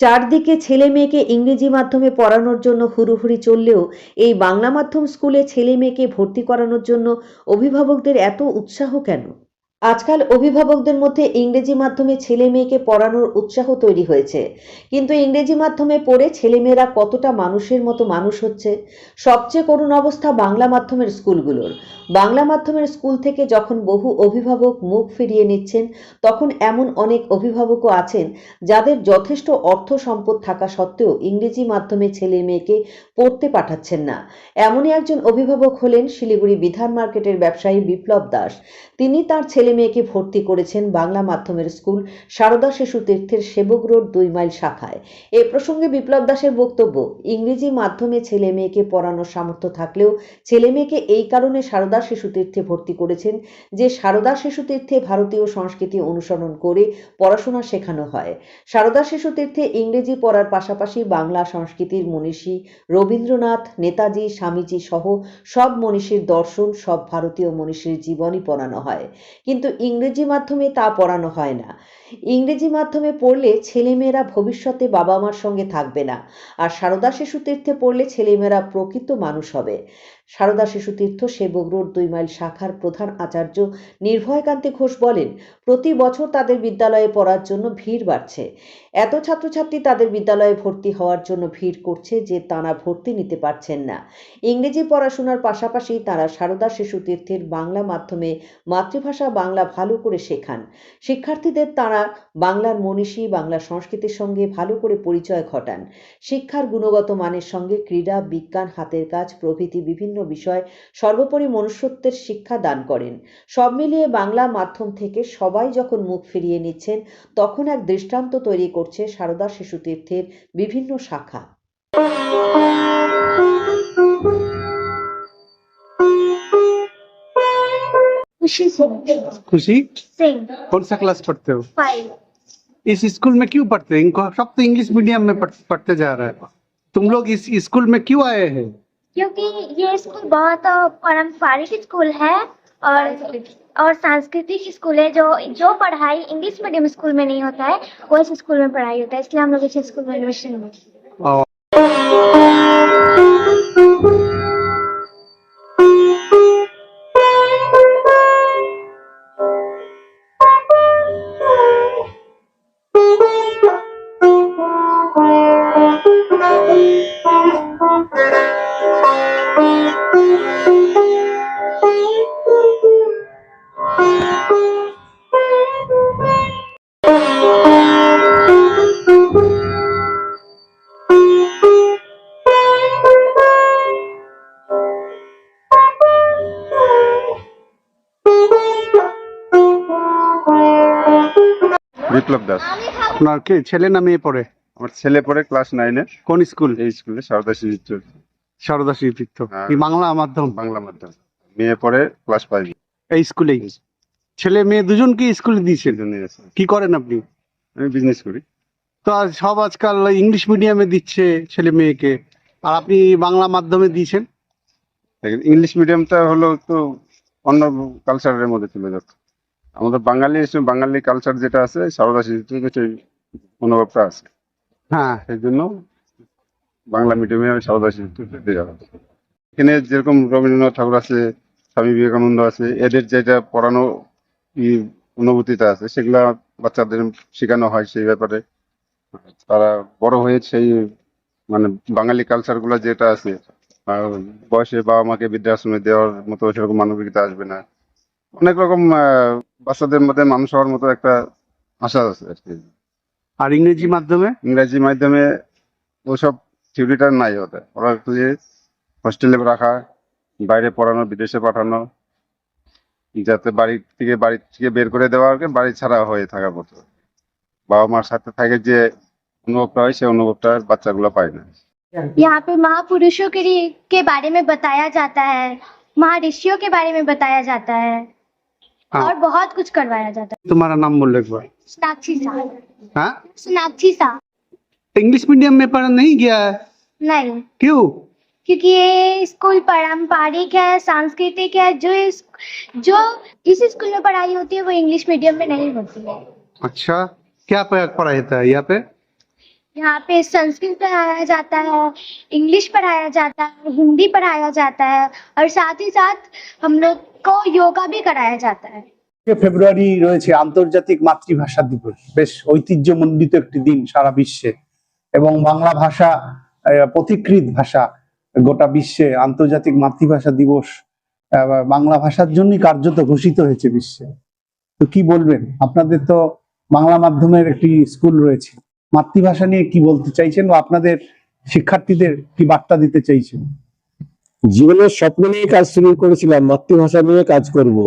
চারদিকে ছেলে মেয়েকে ইংরেজি মাধ্যমে পড়ানোর জন্য হুড়ুহুড়ি চললেও এই বাংলা মাধ্যম স্কুলে ছেলে মেয়েকে ভর্তি করানোর জন্য অভিভাবকদের এত উৎসাহ কেন? আজকাল অভিভাবকদের মধ্যে ইংরেজি মাধ্যমে ছেলে মেয়েকে পড়ানোর উৎসাহ তৈরি হয়েছে। কিন্তু ইংরেজি মাধ্যমে পড়ে ছেলেমেয়েরা কতটা মানুষের মতো মানুষ হচ্ছে? সবচেয়ে করুণ অবস্থা বাংলা মাধ্যমের স্কুলগুলোর। বাংলা মাধ্যমের স্কুল থেকে যখন বহু অভিভাবক মুখ ফিরিয়ে নিচ্ছেন, তখন এমন অনেক অভিভাবকও আছেন যাদের যথেষ্ট অর্থ সম্পদ থাকা সত্ত্বেও ইংরেজি মাধ্যমে ছেলে মেয়েকে পড়তে পাঠাচ্ছেন না। এমনই একজন অভিভাবক হলেন শিলিগুড়ি বিধান মার্কেটের ব্যবসায়ী বিপ্লব দাস। তিনি তার ছেলে মেয়েকে ভর্তি করেছেন বাংলা মাধ্যমের স্কুল সারদা শিশু তীর্থের সেবক রোড দুই মাইল শাখায়। এ প্রসঙ্গে বিপ্লব দাসের বক্তব্য, ইংরেজি মাধ্যমে ছেলে মেয়েকে পড়ানোর সামর্থ্য থাকলেও ছেলে মেয়েকে এই কারণে সারদা শিশু তীর্থে ভর্তি করেছেন যে সারদা শিশু তীর্থে ভারতীয় সংস্কৃতি অনুসরণ করে পড়াশোনা শেখানো হয়। সারদা শিশু তীর্থে ইংরেজি পড়ার পাশাপাশি বাংলা সংস্কৃতির মনীষী রবীন্দ্রনাথ, নেতাজি, স্বামীজি সহ সব মনীষীর দর্শন, সব ভারতীয় মনীষীর জীবনই পড়ানো হয়। কিন্তু ইংরেজি মাধ্যমে তা পড়ানো হয় না। ইংরেজি মাধ্যমে পড়লে ছেলেমেয়েরা ভবিষ্যতে বাবা মার সঙ্গে থাকবে না। আর সারদা শিশু তীর্থে পড়লে ছেলেমেয়েরা প্রকৃত মানুষ হবে। সারদা শিশু তীর্থ সেবক রোড দুই মাইল শাখার প্রধান আচার্য নির্ভয়কান্তি ঘোষ বলেন, প্রতি বছর তাদের বিদ্যালয়ে পড়ার জন্য ভিড় বাড়ছে। এত ছাত্রছাত্রী তাদের বিদ্যালয়ে ভর্তি হওয়ার জন্য ভিড় করছে যে তারা ভর্তি নিতে পারছেন না। ইংরেজি পড়াশোনার পাশাপাশি তারা সারদা শিশু তীর্থের বাংলা মাধ্যমে মাতৃভাষা বাংলা ভালো করে শেখান। শিক্ষার্থীদের তারা বাংলার মনীষী, বাংলা সংস্কৃতির সঙ্গে ভালো করে পরিচয় ঘটান। শিক্ষার গুণগত মানের সঙ্গে ক্রীড়া, বিজ্ঞান, হাতের কাজ, প্রভৃতি বিভিন্ন বিষয় সর্বোপরি মনুষ্যত্বের শিক্ষা দান করেন সব মিলিয়ে বাংলা মাধ্যম থেকে সবাই যখন মুখ ফিরিয়ে নিচ্ছেন তখন এক দৃষ্টান্ত তৈরি করছে সারদা শিশু তীর্থের বিভিন্ন শাখা खुशी सिंह खुशी सिंह कौन सा क्लास पढ़ते हो फाइव इस स्कूल में क्यों पढ़ते हैं इनको सब तो इंग्लिश मीडियम में पढ़, पढ़ते जा रहा है तुम लोग इस स्कूल में क्यों आए हैं क्योंकि ये स्कूल बहुत, पारंपरिक स्कूल है और और सांस्कृतिक स्कूल है जो जो पढ़ाई इंग्लिश मीडियम स्कूल में नहीं होता है, वो इस स्कूल में पढ़ाई होता है, इसलिए हम लोग इस स्कूल में एडमिशन বিপ্লব দাস। আপনার কে? ছেলে না মেয়ে পড়ে? আমার ছেলে পড়ে ক্লাস নাইনে কোন স্কুল? এই স্কুলে সারদা শিশু সারদা শ্রী হ্যাঁ। কি বাংলা মাধ্যম। বাংলা মাধ্যম। মেয়ে পড়ে ক্লাস ফাইভ এই স্কুলেই? ছেলে মেয়ে দুজনকে স্কুলে দিয়েছেন? কি করেন আপনি? আমি বিজনেস করি। তো সব আজকাল ইংলিশ মিডিয়ামে দিচ্ছে ছেলে মেয়েকে। আর আপনি বাংলা মাধ্যমে দিয়েছেন? ইংলিশ মিডিয়ামটা হলো তো অন্য কালচারের মধ্যে চলে যাচ্ছে। আমাদের বাঙালি বাঙালি কালচার যেটা আছে সারদা শিশু সেই অনুভবটা আছে। হ্যাঁ। সেই জন্য বাংলা মিডিয়ামে আমি সারদা শিশু দেওয়া হয়। এখানে যেরকম রবীন্দ্রনাথ ঠাকুর আছে স্বামী বিবেকানন্দ আছে এদের যেটা পড়ানো ই অনুভূতিটা আছে সেগুলা বাচ্চাদের শেখানো হয় সেই ব্যাপারে। তারা বড় হয়ে সেই মানে বাঙালি কালচারগুলা যেটা আছে বয়সে বাবা মাকে বৃদ্ধাশ্রমে দেওয়ার মতো সেরকম মানবিকতা আসবে না। অনেক রকম বাচ্চাদের মধ্যে মানুষ হওয়ার মতো একটা আশা আছে আর কি আর ইংরেজি মাধ্যমে ইংরাজি মাধ্যমে ওসব থিওরিটা নাই ওদের ওরা খুঁজে হোস্টেলে রাখা বাইরে পড়ানো বিদেশে পাঠানো যাতে বাড়ি থেকে বাড়ি থেকে বের করে দেওয়া আর কি বাড়ি ছাড়া হয়ে থাকা মতো বাবা মার সাথে থাকে যে অনুভবটা হয় সেই অনুভবটা বাচ্চাগুলো পায় না यहाँ पे महापुरुषों के लिए के बारे में बताया जाता है महर्षियों के बारे में बताया जाता है हाँ। और बहुत कुछ करवाया जाता है। तुम्हारा नाम बोलो एक बार। सोनाक्षी सा। हाँ? सोनाक्षी सा। इंग्लिश मीडियम में पढ़ा नहीं गया है? नहीं। क्यों? क्योंकि ये स्कूल पारंपरिक है सांस्कृतिक है जो इस जो इस स्कूल में पढ़ाई होती है वो इंग्लिश मीडियम में नहीं होती है। अच्छा। क्या पढ़ाई था यहाँ पे? यहाँ पे संस्कृत पढ़ाया जाता है इंग्लिश पढ़ाया जाता है हिंदी पढ़ाया जाता है और साथ ही साथ हम लोग को योगा भी कराया जाता है ফেব্রুয়ারি রয়েছে আন্তর্জাতিক মাতৃভাষা দিবস বেশ ঐতিহ্যমণ্ডিত একটি দিন সারা বিশ্বে এবং বাংলা ভাষা আহ, পথিকৃত ভাষা গোটা বিশ্বে আন্তর্জাতিক মাতৃভাষা দিবস আহ, বাংলা ভাষার জন্যই কার্যত ঘোষিত হয়েছে বিশ্বে তো কি বলবেন আপনাদের তো বাংলা মাধ্যমের একটি স্কুল রয়েছে মাতৃভাষা নিয়ে কি বলতে চাইছেন বা আপনাদের শিক্ষার্থীদের কি বার্তা দিতে চাইছেন? জীবনের স্বপ্ন নিয়ে কাজ শুরু করেছিলাম, মাতৃভাষা নিয়ে কাজ করব।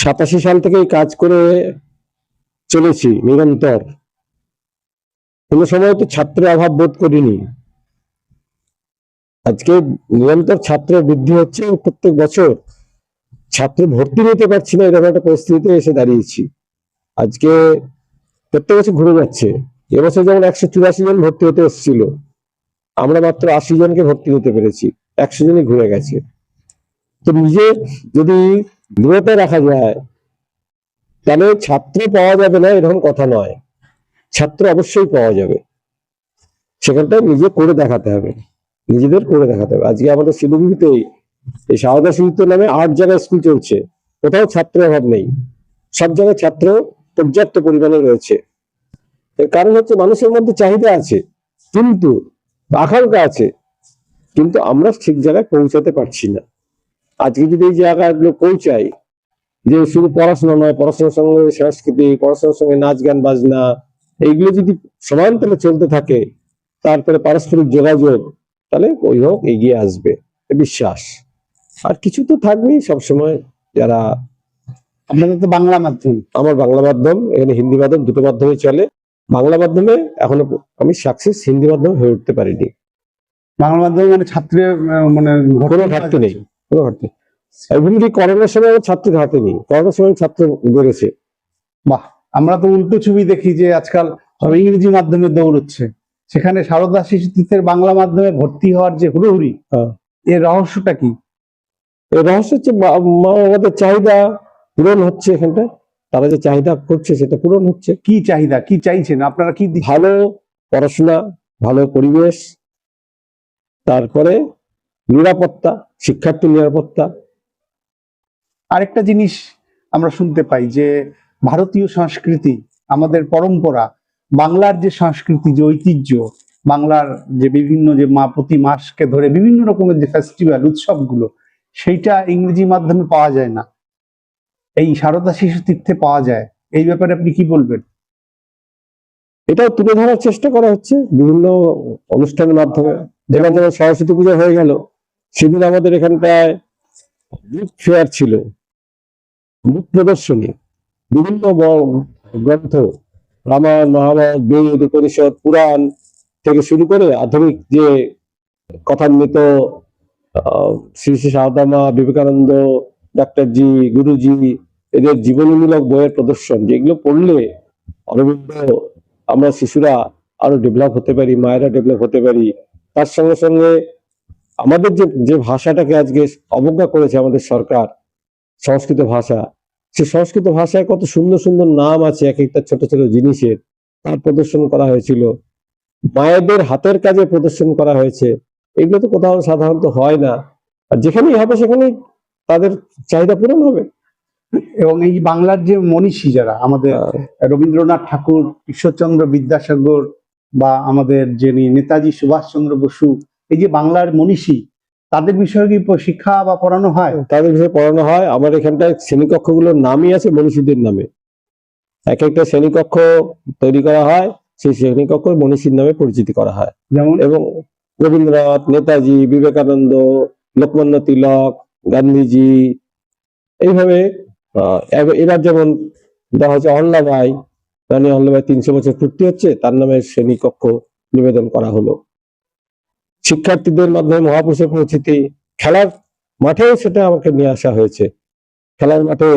সাতাশি সাল থেকে কাজ করে চলেছি, নিরন্তর। কোনো সময় তো ছাত্রের অভাব বোধ করিনি। আজকে নিরন্তর ছাত্র বৃদ্ধি হচ্ছে প্রত্যেক বছর ছাত্র ভর্তি নিতে পারছি না, এরকম একটা পরিস্থিতিতে এসে দাঁড়িয়েছি। আজকে প্রত্যেক বছর ঘুরে যাচ্ছে। এবছর যেমন একশো চুরাশি জন ভর্তি হতে এসেছিল, আমরা মাত্র আশি জনকে ভর্তি হতে পেরেছি, একশো জনই ঘুরে গেছে। তো নিজে যদি দূরতা রাখা যায়, তাহলে ছাত্র পাওয়া যাবে না এরকম কথা নয়। ছাত্র অবশ্যই পাওয়া যাবে। সেখানটা নিজে করে দেখাতে হবে। নিজেদের করে দেখাতে হবে। আজকে আমাদের শিলিগুড়িতেই এই সারদা শিল্প নামে আট জায়গায় স্কুল চলছে। কোথাও ছাত্রের অভাব নেই। সব জায়গায় ছাত্র পর্যাপ্ত পরিমাণে রয়েছে। এর কারণ হচ্ছে মানুষের মধ্যে চাহিদা আছে, কিন্তু আকাঙ্ক্ষা আছে, কিন্তু আমরা ঠিক জায়গায় পৌঁছাতে পারছি না। আজকে যদি এই জায়গাগুলো পৌঁছাই যে শুধু পড়াশোনা নয়, পড়াশোনার সঙ্গে সংস্কৃতি, পড়াশোনার সঙ্গে নাচ গান, বাজনা, এইগুলো যদি সমান্তরালে চলতে থাকে, তারপরে পারস্পরিক যোগাযোগ, তাহলে ওই হোক এগিয়ে আসবে বিশ্বাস। আর কিছু তো থাকবেই সবসময় যারা আপনাদের তো বাংলা মাধ্যম। আমার বাংলা মাধ্যম এখানে হিন্দি মাধ্যম দুটো মাধ্যমে চলে। বাংলা মাধ্যমে এখনও আমি সাকসেস হিন্দি মাধ্যমে হয়ে উঠতে পারিনি। বাংলা মাধ্যমে মানে ছাত্রের মানে কোনো ঘাটতি নেই কোনো ঘাটতি এমনকি করোনার সময় আমার ছাত্রের হাতে নেই করোনার সময় ছাত্র বেড়েছে। বাহ আমরা তো উল্টো ছবি দেখি যে আজকাল সব ইংরেজি মাধ্যমে দৌড়চ্ছে। সেখানে সারদা শিশুতীর্থের বাংলা মাধ্যমে ভর্তি হওয়ার যে হুড়োহুড়ি হ্যাঁ। এর রহস্যটা কি? এর রহস্য হচ্ছে মা চাহিদা পূরণ হচ্ছে এখানটা তারা যে চাহিদা করছে সেটা পূরণ হচ্ছে। কি চাহিদা কি চাইছেন? আপনারা কি ভালো পড়াশোনা ভালো পরিবেশ তারপরে নিরাপত্তা শিক্ষার্থী নিরাপত্তা। আরেকটা জিনিস আমরা শুনতে পাই যে ভারতীয় সংস্কৃতি আমাদের পরম্পরা বাংলার যে সংস্কৃতি যে ঐতিহ্য বাংলার যে বিভিন্ন যে মা প্রতি মাসকে ধরে বিভিন্ন রকমের যে ফেস্টিভ্যাল উৎসবগুলো সেইটা ইংরেজি মাধ্যমে পাওয়া যায় না। এই সারদা শিশু তীর্থে পাওয়া যায়। এই ব্যাপারে আপনি কি বলবেন? এটাও তুলে ধরার চেষ্টা করা হচ্ছে। বিভিন্ন অনুষ্ঠানের মাধ্যমে। যেমন যেমন সরস্বতী পুজো হয়ে গেল, সেদিন আমাদের এখানটায় বুক ছিল। বুক প্রদর্শনী। বিভিন্ন গ্রন্থ, রামায়ণ, মহাভারত, বেদ, উপনিষদ, পুরাণ থেকে শুরু করে আধুনিক যে কথান্বিত শ্রী শ্রী সারদামা বিবেকানন্দ ডাক্তার জি, গুরুজি, এদের জীবনীমূলক বইয়ের প্রদর্শন, যেগুলো পড়লে অরবিন্দ, আমরা শিশুরা আরও ডেভেলপ হতে পারি, মায়েরা ডেভেলপ হতে পারি। তার সঙ্গে সঙ্গে আমাদের যে যে ভাষাটাকে আজকে অবজ্ঞা করেছে আমাদের সরকার, সংস্কৃত ভাষা, সে সংস্কৃত ভাষায় কত সুন্দর সুন্দর নাম আছে, এক একটা ছোট ছোট জিনিসের, তার প্রদর্শন করা হয়েছিল। মায়েদের হাতের কাজে প্রদর্শন করা হয়েছে। এগুলো তো কোথাও সাধারণত হয় না। আর যেখানেই হবে সেখানেই তাদের চাহিদা পূরণ হবে। এবং এই বাংলার যে মনীষী যারা আমাদের রবীন্দ্রনাথ ঠাকুর ঈশ্বরচন্দ্র বিদ্যাসাগর বা আমাদের যিনি নেতাজি সুভাষচন্দ্র বসু এই যে বাংলার মনীষী তাদের বিষয়ে কি শিক্ষা বা পড়ানো হয়? তাদের বিষয়ে পড়ানো হয়। আমার এখানটায় শ্রেণীকক্ষগুলোর নামই আছে মনীষীদের নামে। এক একটা শ্রেণীকক্ষ তৈরি করা হয় সেই শ্রেণীকক্ষ মনীষীর নামে পরিচিতি করা হয়। যেমন? এবং রবীন্দ্রনাথ নেতাজি বিবেকানন্দ লোকমান্য তিলক গান্ধীজি, এইভাবে এবার যেমন দেখা হচ্ছে অহল্লাবাই রানী অহল্লাবাই তিনশো বছর পূর্তি হচ্ছে, তার নামে শ্রেণীকক্ষ নিবেদন করা হলো। শিক্ষার্থীদের মাধ্যমে মহাপুরুষের পরিচিতি খেলার মাঠেও সেটা আমাকে নিয়ে আসা হয়েছে। খেলার মাঠে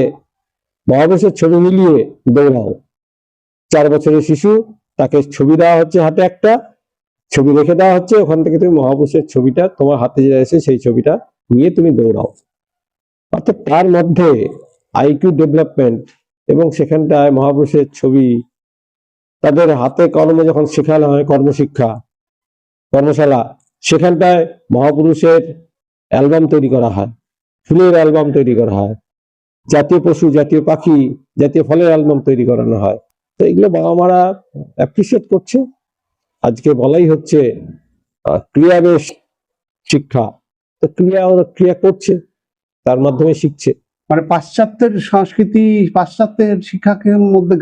মহাপুরুষের ছবি মিলিয়ে দৌড়াও। চার বছরের শিশু, তাকে ছবি দেওয়া হচ্ছে হাতে একটা, ছবি রেখে দেওয়া হচ্ছে, ওখান থেকে তুমি মহাপুরুষের ছবিটা তোমার হাতে যেটা এসে সেই ছবিটা নিয়ে তুমি দৌড়াও। অর্থাৎ তার মধ্যে আইকিউ ডেভেলপমেন্ট এবং সেখানটায় মহাপুরুষের ছবি, তাদের হাতে কর্মে যখন শেখানো হয় কর্মশিক্ষা, কর্মশালা, সেখানটায় মহাপুরুষের অ্যালবাম তৈরি করা হয়, ফুলের অ্যালবাম তৈরি করা হয়, জাতীয় পশু, জাতীয় পাখি, জাতীয় ফলের অ্যালবাম তৈরি করানো হয়। তো এগুলো বাবা মারা অ্যাপ্রিসিয়েট করছে। আজকে বলাই হচ্ছে ক্রিয়াবেশ শিক্ষা। তো ক্রিয়া ওরা ক্রিয়া করছে তার মাধ্যমে শিখছে। মানে পাশ্চাত্যের সংস্কৃতি পাশ্চাত্যের শিক্ষাকে মধ্যে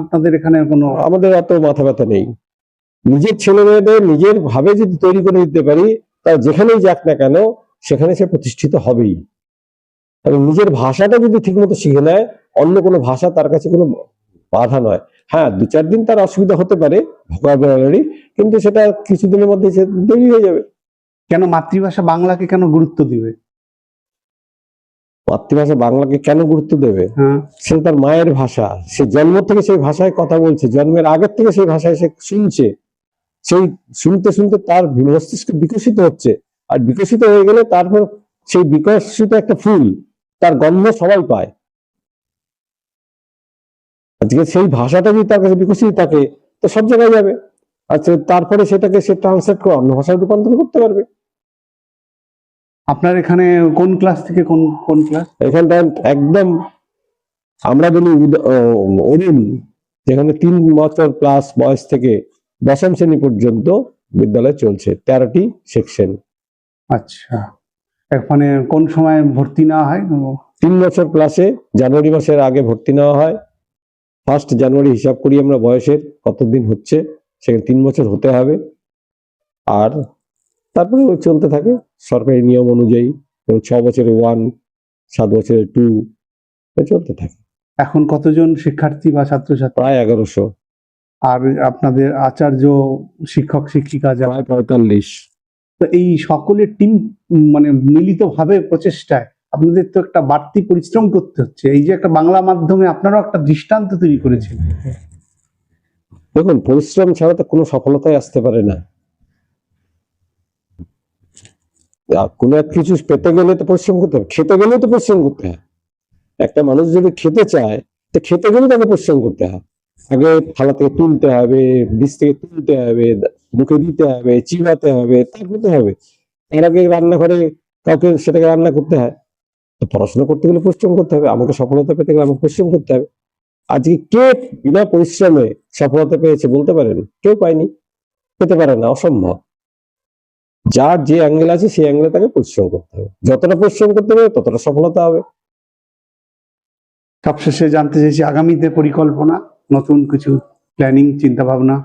আপনাদের এখানে কোনো আমাদের অত মাথা ব্যথা নেই। নিজের ছেলে মেয়েদের নিজের ভাবে যদি তৈরি করে দিতে পারি তা যেখানেই যাক না কেন সেখানে সে প্রতিষ্ঠিত হবেই। এবং নিজের ভাষাটা যদি ঠিকমতো শিখে নেয় অন্য কোনো ভাষা তার কাছে কোনো বাধা নয়। হ্যাঁ দু চার দিন তার অসুবিধা হতে পারে ভোকাবুলারি কিন্তু সেটা কিছুদিনের মধ্যে সে দেরি হয়ে যাবে। কেন মাতৃভাষা বাংলাকে কেন গুরুত্ব দিবে? মাতৃভাষা বাংলাকে কেন গুরুত্ব দেবে? হ্যাঁ। সে তার মায়ের ভাষা। সে জন্ম থেকে সেই ভাষায় কথা বলছে জন্মের আগের থেকে সেই ভাষায় সে শুনছে। সেই শুনতে শুনতে তার মস্তিষ্ক বিকশিত হচ্ছে। আর বিকশিত হয়ে গেলে তারপর সেই বিকশিত একটা ফুল তার গন্ধ সবাই পায়। আজকে সেই ভাষাটা যদি তার কাছে বিকশিত থাকে তো সব জায়গায় যাবে। আচ্ছা তারপরে সেটাকে সে ট্রান্সলেট করে অন্য ভাষায় রূপান্তর করতে পারবে। আপনার এখানে কোন ক্লাস থেকে কোন কোন ক্লাস এখানটা একদম আমরা বলি অরুণ যেখানে তিন বছর প্লাস বয়স থেকে দশম শ্রেণি পর্যন্ত বিদ্যালয় চলছে তেরোটি সেকশন আচ্ছা। এখানে কোন সময় ভর্তি নেওয়া হয়? তিন বছর ক্লাসে জানুয়ারি মাসের আগে ভর্তি নেওয়া হয়। ফার্স্ট জানুয়ারি হিসাব করি আমরা বয়সের কতদিন হচ্ছে সেখানে তিন বছর হতে হবে। আর তারপরে ও চলতে থাকে। সরকারি নিয়ম অনুযায়ী ছ বছরে ওয়ান সাত বছরে টু চলতে থাকে। এখন কতজন শিক্ষার্থী বা ছাত্রছাত্রী? প্রায় এগারোশো। আর আপনাদের আচার্য শিক্ষক শিক্ষিকা যারা? পঁয়তাল্লিশ। তো এই সকলের টিম মানে মিলিতভাবে প্রচেষ্টায় আপনাদের তো একটা বাড়তি পরিশ্রম করতে হচ্ছে। এই যে একটা বাংলা মাধ্যমে আপনারাও একটা দৃষ্টান্ত তৈরি করেছেন। দেখুন পরিশ্রম ছাড়া তো কোনো সফলতাই আসতে পারে না আর কোনো এক কিছু পেতে গেলে তো পরিশ্রম করতে হবে, খেতে গেলেও তো পরিশ্রম করতে হয়। একটা মানুষ যদি খেতে চায়, তো খেতে গেলে তাকে পরিশ্রম করতে হয়। আগে থালা থেকে তুলতে হবে, বীজ থেকে তুলতে হবে, মুখে দিতে হবে, চিবাতে হবে তারপরে হবে। এর আগে রান্নাঘরে কাউকে সেটাকে রান্না করতে হয়, তো পড়াশোনা করতে গেলে পরিশ্রম করতে হবে, আমাকে সফলতা পেতে গেলে আমাকে পরিশ্রম করতে হবে। আজকে কে বিনা পরিশ্রমে সফলতা পেয়েছে বলতে পারেন? কেউ পায়নি, পেতে পারে না, অসম্ভব। যার যে অ্যাঙ্গেল আছে সেই অ্যাঙ্গেলে তাকে পরিশ্রম করতে হবে। যতটা পরিশ্রম করতে হবে ততটা সফলতা হবে। সবশেষে জানতে চাইছি আগামীতে পরিকল্পনা নতুন কিছু প্ল্যানিং চিন্তা ভাবনা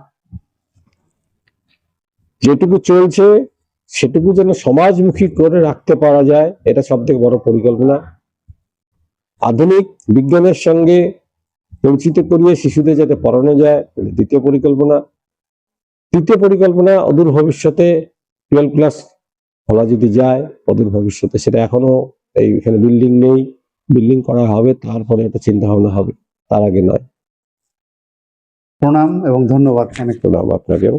যেটুকু চলছে সেটুকু যেন সমাজমুখী করে রাখতে পারা যায় এটা সব থেকে বড় পরিকল্পনা। আধুনিক বিজ্ঞানের সঙ্গে পরিচিত করিয়ে শিশুদের যাতে পড়ানো যায় দ্বিতীয় পরিকল্পনা। তৃতীয় পরিকল্পনা অদূর ভবিষ্যতে টুয়েলভ ক্লাস খোলা যদি যায় ওদের ভবিষ্যতে সেটা এখনও এই এখানে বিল্ডিং নেই। বিল্ডিং করা হবে তারপরে একটা চিন্তা ভাবনা হবে। তার আগে নয়। প্রণাম এবং ধন্যবাদ। অনেক প্রণাম আপনাকেও।